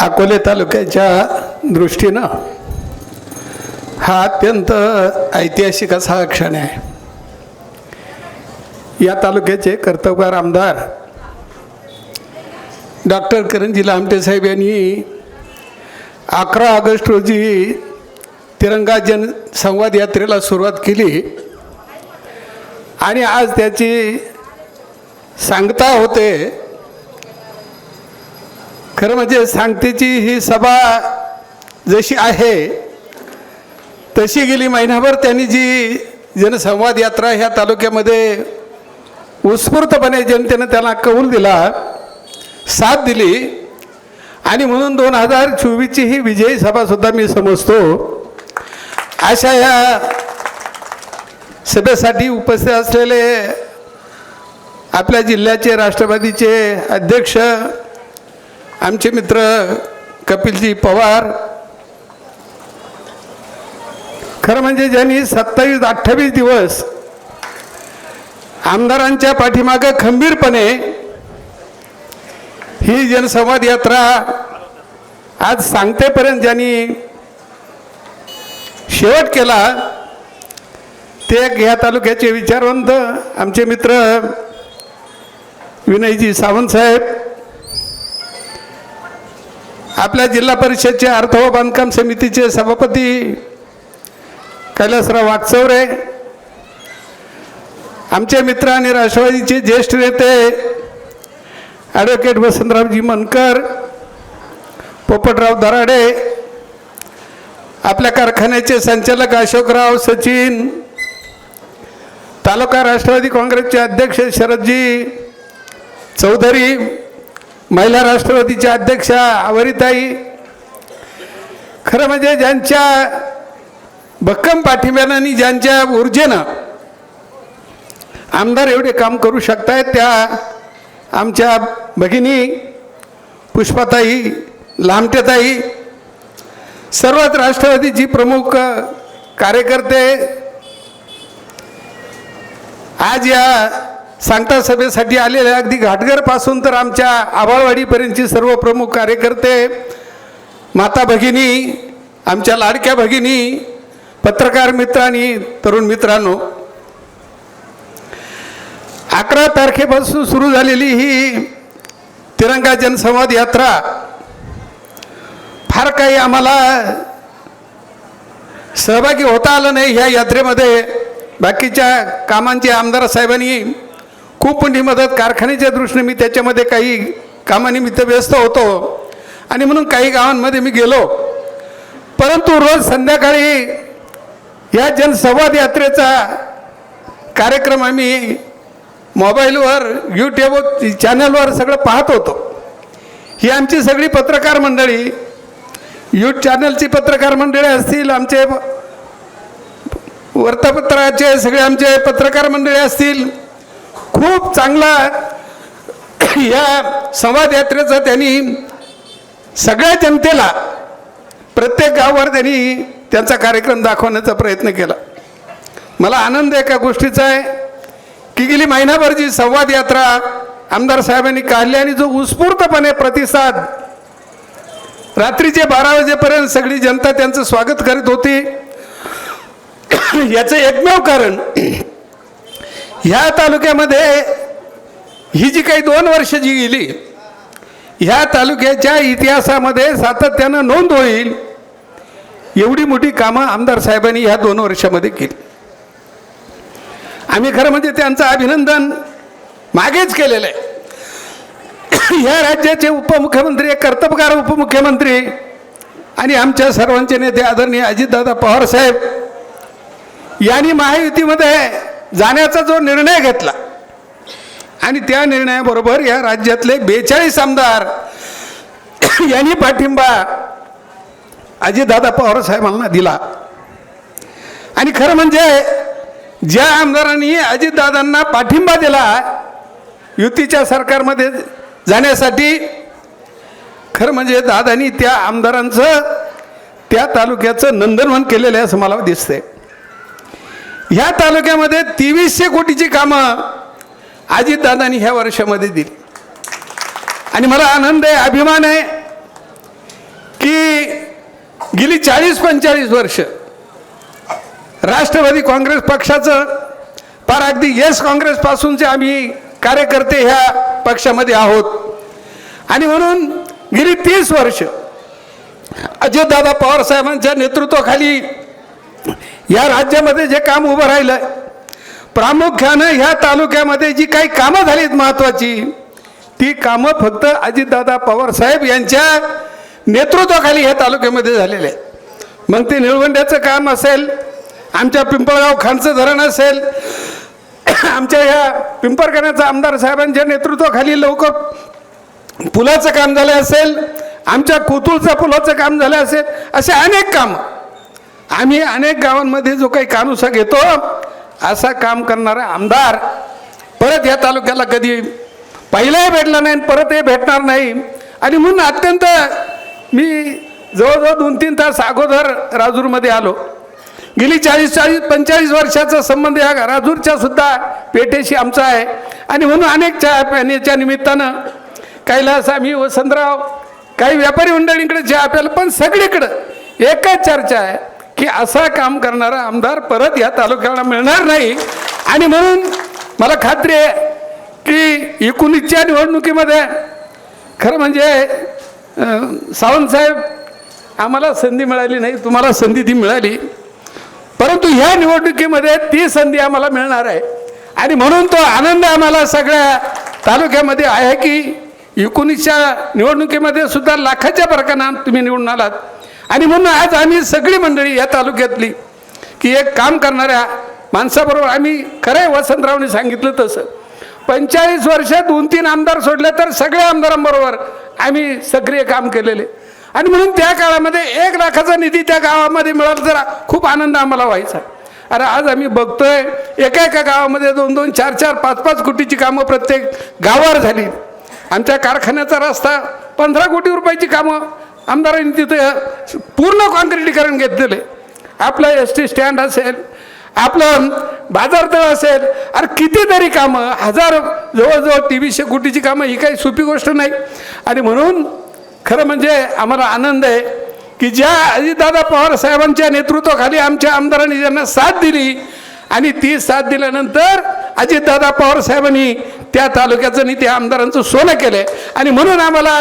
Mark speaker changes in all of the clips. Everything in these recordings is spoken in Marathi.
Speaker 1: अकोले तालुक्याच्या दृष्टीनं हा अत्यंत ऐतिहासिक असा हा क्षण आहे. या तालुक्याचे कर्तव्यगार आमदार डॉक्टर करंजी लामटे साहेब यांनी अकरा ऑगस्ट रोजी तिरंगा जन संवाद यात्रेला सुरुवात केली. आणि आज त्याची सांगता होते खरं म्हणजे सांगतेची ही सभा जशी आहे तशी गेली महिनाभर त्यांनी जी जनसंवाद यात्रा ह्या तालुक्यामध्ये उत्स्फूर्तपणे जनतेनं त्यांना कौल दिला साथ दिली आणि म्हणून दोन हजार चोवीसची ही विजयी सभासुद्धा मी समजतो. अशा या सभेसाठी उपस्थित असलेले आपल्या जिल्ह्याचे राष्ट्रवादीचे अध्यक्ष आमचे मित्र कपिलजी पवार. खरं म्हणजे ज्यांनी सत्तावीस अठ्ठावीस दिवस आमदारांच्या पाठीमागं खंबीरपणे ही जनसंवाद यात्रा आज सांगतेपर्यंत ज्यांनी शेवट केला ते ह्या तालुक्याचे विचारवंत आमचे मित्र विनयजी सावंत साहेब आपल्या जिल्हा परिषदचे अर्थ व बांधकाम समितीचे सभापती कैलासराव वाकचौरे आमचे मित्र आणि राष्ट्रवादीचे ज्येष्ठ नेते ॲडव्होकेट वसंतरावजी मनकर पोपटराव दराडे आपल्या कारखान्याचे संचालक अशोकराव सचिन तालुका राष्ट्रवादी काँग्रेसचे अध्यक्ष शरदजी चौधरी महिला राष्ट्रवादीच्या अध्यक्षा आवरीताई खरं म्हणजे ज्यांच्या भक्कम पाठिंब्यानं आणि ज्यांच्या ऊर्जेनं आमदार एवढे काम करू शकतायत त्या आमच्या भगिनी पुष्पाताई लामटेताई सर्वात राष्ट्रवादीची प्रमुख कार्यकर्ते आज या सांगता सभेसाठी आलेले अगदी घाटघरपासून तर आमच्या आबाळवाडीपर्यंतची सर्व प्रमुख कार्यकर्ते माता भगिनी आमच्या लाडक्या भगिनी पत्रकार मित्र आणि तरुण मित्रांनो अकरा तारखेपासून सुरू झालेली ही तिरंगा जनसंवाद यात्रा फार काही आम्हाला सहभागी होता आलं नाही ह्या यात्रेमध्ये. बाकीच्या कामांची आमदार साहेबांनी खूप मोठी मदत कारखान्याच्या दृष्टीने मी त्याच्यामध्ये काही कामानिमित्त व्यस्त होतो. आणि म्हणून काही गावांमध्ये मी गेलो. परंतु रोज संध्याकाळी या जनसंवाद यात्रेचा कार्यक्रम आम्ही मोबाईलवर यूट्यूब चॅनलवर सगळं पाहत होतो. ही आमची सगळी पत्रकार मंडळी यू चॅनलची पत्रकार मंडळी असतील आमचे वर्तपत्राचे सगळे आमचे पत्रकार मंडळी असतील खूप चांगला या संवाद यात्रेचा त्यांनी सगळ्या जनतेला प्रत्येक गावावर त्यांनी त्यांचा कार्यक्रम दाखवण्याचा प्रयत्न केला. मला आनंद एका गोष्टीचा आहे की गेली महिनाभर जी संवाद यात्रा आमदार साहेबांनी काढली आणि जो उत्स्फूर्तपणे प्रतिसाद रात्रीचे बारा वाजेपर्यंत सगळी जनता त्यांचं स्वागत करीत होती याचं एकमेव कारण ह्या तालुक्यामध्ये ही जी काही दोन वर्ष जी गेली ह्या तालुक्याच्या इतिहासामध्ये सातत्यानं नोंद होईल एवढी मोठी कामं आमदार साहेबांनी ह्या दोन वर्षामध्ये केली. आम्ही खरं म्हणजे त्यांचं अभिनंदन मागेच केलेलं आहे. ह्या राज्याचे उपमुख्यमंत्री कर्तबगार उपमुख्यमंत्री आणि आमच्या सर्वांचे नेते आदरणीय अजितदादा पवार साहेब यांनी महायुतीमध्ये जाण्याचा जो निर्णय घेतला. आणि त्या निर्णयाबरोबर या राज्यातले बेचाळीस आमदार यांनी पाठिंबा अजितदादा पवार साहेबांना दिला. आणि खरं म्हणजे ज्या आमदारांनी अजितदादांना पाठिंबा दिला युतीच्या सरकारमध्ये जाण्यासाठी खरं म्हणजे दादानी त्या आमदारांचं त्या तालुक्याचं नंदनवन केलेलं आहे असं मला दिसतंय. ह्या तालुक्यामध्ये तेवीसशे कोटीची कामं अजितदादांनी ह्या वर्षामध्ये दिली. आणि मला आनंद आहे अभिमान आहे की गेली चाळीस पंचेचाळीस वर्ष राष्ट्रवादी काँग्रेस पक्षाचं फार अगदी येस काँग्रेसपासूनचे आम्ही कार्यकर्ते ह्या पक्षामध्ये आहोत. आणि म्हणून गेली तीस वर्ष अजितदादा पवार साहेबांच्या नेतृत्वाखाली या राज्यामध्ये जे काम उभं राहिलं प्रामुख्यानं ह्या तालुक्यामध्ये जी काही कामं झालीत महत्त्वाची ती कामं फक्त अजितदादा पवार साहेब यांच्या नेतृत्वाखाली ह्या तालुक्यामध्ये झालेले मग ते निळवंड्याचं काम असेल आमच्या पिंपळगाव खानचं धरण असेल आमच्या ह्या पिंपरकण्याचं आमदार साहेबांच्या नेतृत्वाखाली लवकर पुलाचं काम झालं असेल आमच्या कोतुळचं पुलाचं काम झालं असेल असे अनेक कामं. आम्ही अनेक गावांमध्ये जो काही कानुसा घेतो असा काम करणारा आमदार परत या तालुक्याला कधी पहिलाही भेटला नाही आणि भेटणार नाही. आणि म्हणून अत्यंत मी जवळजवळ दोन तीन तास अगोदर राजूरमध्ये आलो. गेली चाळीस चाळीस पंचेचाळीस वर्षाचा संबंध या राजूरच्या सुद्धा पेठेशी आमचा आहे. आणि म्हणून अनेक चहा पाण्याच्या निमित्तानं कैलास आम्ही वसंतराव काही व्यापारी मंडळींकडे चहा प्यायला पण सगळीकडं एकच चर्चा आहे. की असा काम करणारा आमदार परत या तालुक्याला मिळणार नाही. आणि म्हणून मला खात्री आहे की एकोणीसच्या निवडणुकीमध्ये खरं म्हणजे सावंतसाहेब आम्हाला संधी मिळाली नाही तुम्हाला संधी ती मिळाली. परंतु ह्या निवडणुकीमध्ये ती संधी आम्हाला मिळणार आहे. आणि म्हणून तो आनंद आम्हाला सगळ्या तालुक्यामध्ये आहे की एकोणीसच्या निवडणुकीमध्ये सुद्धा लाखाच्या फरकानं तुम्ही निवडून आलात. आणि म्हणून आज आम्ही सगळी मंडळी या तालुक्यातली की एक काम करणाऱ्या माणसाबरोबर आम्ही खरं वसंतरावने सांगितलं तसं. पंचेचाळीस वर्ष दोन तीन आमदार सोडले तर सगळ्या आमदारांबरोबर आम्ही सक्रिय काम केलेले. आणि म्हणून त्या काळामध्ये एक लाखाचा निधी त्या गावामध्ये मिळाला तर खूप आनंद आम्हाला व्हायचा. अरे आज आम्ही बघतोय एका एका गावामध्ये दोन दोन चार चार पाच पाच कोटीची कामं प्रत्येक गावावर झाली. आमच्या कारखान्याचा रस्ता पंधरा कोटी रुपयाची कामं आमदारांनी तिथं पूर्ण कॉन्क्रिटीकरण घेतलेले आपलं एस टी स्टँड असेल आपलं बाजारतळ असेल अरे कितीतरी कामं हजार जवळजवळ तेवीसशे कोटीची कामं ही काही सोपी गोष्ट नाही. आणि म्हणून खरं म्हणजे आम्हाला आनंद आहे की ज्या अजितदादा पवार साहेबांच्या नेतृत्वाखाली आमच्या आमदारांनी ज्यांना साथ दिली आणि ती साथ दिल्यानंतर अजितदादा पवार साहेबांनी त्या तालुक्याचं आणि त्या आमदारांचं सोनं केलं आणि म्हणून आम्हाला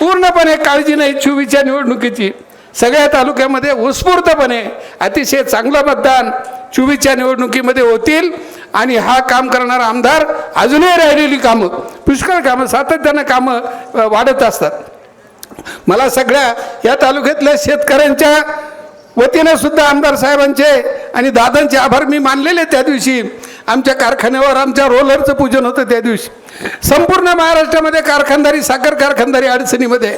Speaker 1: पूर्णपणे काळजी नाही चोवीसच्या निवडणुकीची. सगळ्या तालुक्यामध्ये उत्स्फूर्तपणे अतिशय चांगलं मतदान चोवीसच्या निवडणुकीमध्ये होतील. आणि हा काम करणारा आमदार अजूनही राहिलेली कामं पुष्कळ कामं सातत्यानं कामं वाढत असतात. मला सगळ्या या तालुक्यातल्या शेतकऱ्यांच्या वतीनं सुद्धा आमदार साहेबांचे आणि दादांचे आभार मी मानलेले त्या दिवशी. आमच्या कारखान्यावर आमच्या रोलरचं पूजन होतं त्या दिवशी. संपूर्ण महाराष्ट्रामध्ये कारखानदारी साखर कारखानदारी अडचणीमध्ये.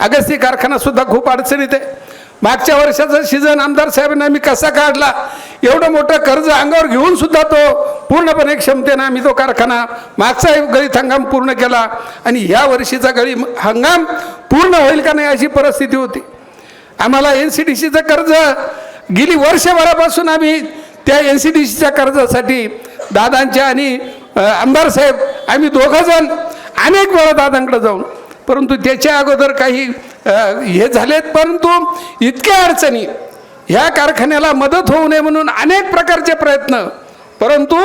Speaker 1: अगस्ती कारखानासुद्धा खूप अडचणीत आहे. मागच्या वर्षाचा सीझन आमदार साहेबांना आम्ही कसा काढला? एवढं मोठं कर्ज अंगावर घेऊन सुद्धा तो पूर्णपणे क्षमतेनं आम्ही तो कारखाना मागचा गळीत हंगाम पूर्ण केला आणि ह्या वर्षीचा गळी हंगाम पूर्ण होईल का नाही अशी परिस्थिती होती. आम्हाला एन सी डी सीचं कर्ज गेली वर्षभरापासून आम्ही त्या एन सी डी सीच्या कर्जासाठी दादांच्या आणि आमदार साहेब आम्ही दोघंजण अनेक वेळा दादांकडे जाऊन परंतु त्याच्या अगोदर काही हे झालेत परंतु इतक्या अडचणी ह्या कारखान्याला मदत होऊ नये म्हणून अनेक प्रकारचे प्रयत्न. परंतु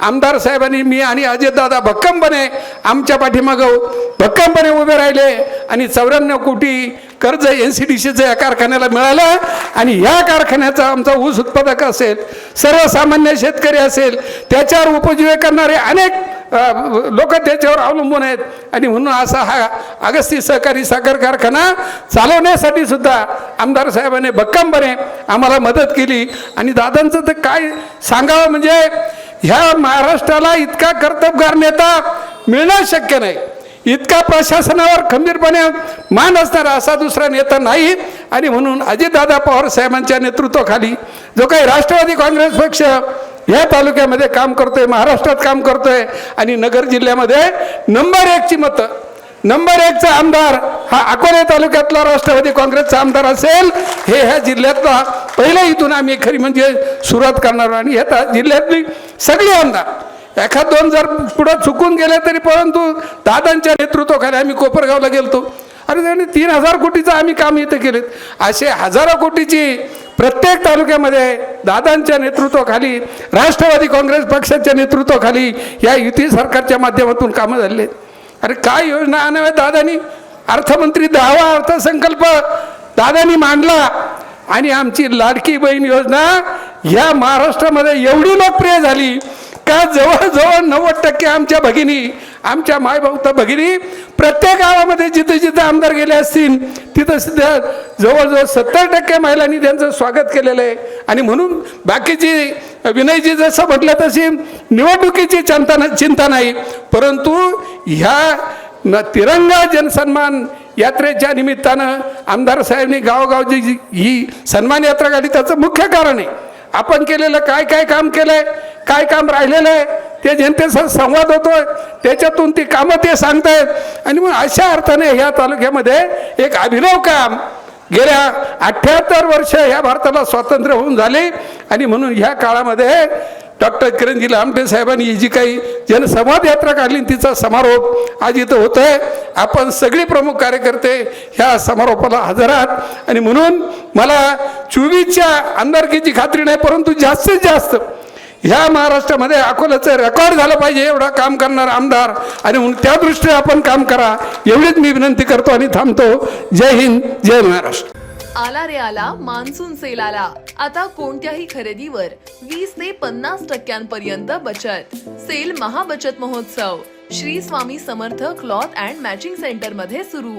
Speaker 1: आमदार साहेबांनी मी आणि अजितदादा भक्कमपणे आमच्या पाठीमागं भक्कमपणे उभे राहिले आणि चौऱ्याण्णव कोटी कर्ज एन सी डी सीचं या कारखान्याला मिळालं आणि या कारखान्याचा आमचा ऊस उत्पादक असेल सर्वसामान्य शेतकरी असेल त्याच्यावर उपजीवे करणारे अनेक लोक त्याच्यावर अवलंबून आहेत. आणि म्हणून असा हा अगस्ती सहकारी साखर कारखाना चालवण्यासाठी सुद्धा आमदार साहेबांनी भक्कमपणे आम्हाला मदत केली. आणि दादांचं तर काय सांगावं म्हणजे ह्या महाराष्ट्राला इतका कर्तबगार नेता मिळणं शक्य नाही. इतका प्रशासनावर खंबीरपणे मान असणारा असा दुसरा नेता नाही. आणि म्हणून अजितदादा पवार साहेबांच्या नेतृत्वाखाली जो काही राष्ट्रवादी काँग्रेस पक्ष या तालुक्यामध्ये काम करतोय महाराष्ट्रात काम करतोय आणि नगर जिल्ह्यामध्ये नंबर एकची मतं नंबर एकचा आमदार हा अकोले तालुक्यातला राष्ट्रवादी काँग्रेसचा आमदार असेल हे ह्या जिल्ह्यातला पहिल्या इथून आम्ही खरी म्हणजे सुरुवात करणार आणि ह्या जिल्ह्यातली सगळी आमदार एखाद दोन जर पुढं चुकून गेले तरी परंतु दादांच्या नेतृत्वाखाली आम्ही कोपरगावला गेलतो. अरे त्यांनी तीन हजार कोटीचं आम्ही काम इथं केलेत. असे हजारो कोटीची प्रत्येक तालुक्यामध्ये दादांच्या नेतृत्वाखाली राष्ट्रवादी काँग्रेस पक्षाच्या नेतृत्वाखाली या युती सरकारच्या माध्यमातून कामं झाले अरे काय योजना आणाव्या दादानी? अर्थमंत्री दहावा अर्थसंकल्प दादानी मांडला. आणि आमची लाडकी बहीण योजना ह्या महाराष्ट्रामध्ये एवढी लोकप्रिय झाली. आता जवळजवळ नव्वद टक्के आमच्या भगिनी आमच्या मायभाऊ तर भगिनी प्रत्येक गावामध्ये जिथे जिथे आमदार गेले असतील तिथं सुद्धा जवळजवळ सत्तर टक्के महिलांनी त्यांचं स्वागत केलेलं आहे. आणि म्हणून बाकीची विनयजी जसं म्हटलं तशी निवडणुकीची चिंता न- चिंता नाही. परंतु ह्या न तिरंगा जनसन्मान यात्रेच्या निमित्तानं आमदार साहेबांनी गावोगावची जी ही सन्मान यात्रा काढली त्याचं मुख्य कारण आहे. आपण केलेलं काय काय काम केलं आहे काय काम राहिलेलं आहे? ते जनतेचा संवाद होतोय. त्याच्यातून ती कामं ते सांगतायत. आणि मग अशा अर्थाने ह्या तालुक्यामध्ये एक अभिनव काम गेल्या अठ्ठ्याहत्तर वर्ष ह्या भारताला स्वातंत्र्य होऊन झाले. आणि म्हणून ह्या काळामध्ये डॉक्टर किरणजी लामटे साहेबांनी ही जी काही जनसंवाद यात्रा काढली तिचा समारोप आज इथं होत आहे आपण सगळे प्रमुख कार्यकर्ते ह्या समारोपाला हजर आहात. आणि म्हणून मला चोवीसच्या आमदारकीची खात्री नाही परंतु जास्तीत जास्त ह्या महाराष्ट्रामध्ये अकोल्याचं रेकॉर्ड झालं पाहिजे एवढा काम करणार आमदार. आणि म्हणून त्या दृष्टीने आपण काम करा. एवढीच मी विनंती करतो आणि थांबतो. जय हिंद जय महाराष्ट्र.
Speaker 2: आला रे आला मान्सून सेल आला. आता कोणत्याही खरेदीवर वीस ते पन्नास टक्क्यांपर्यंत बचत. सेल महाबचत महोत्सव. Shri Swami Samarth cloth and matching सेंटरमध्ये सुरू.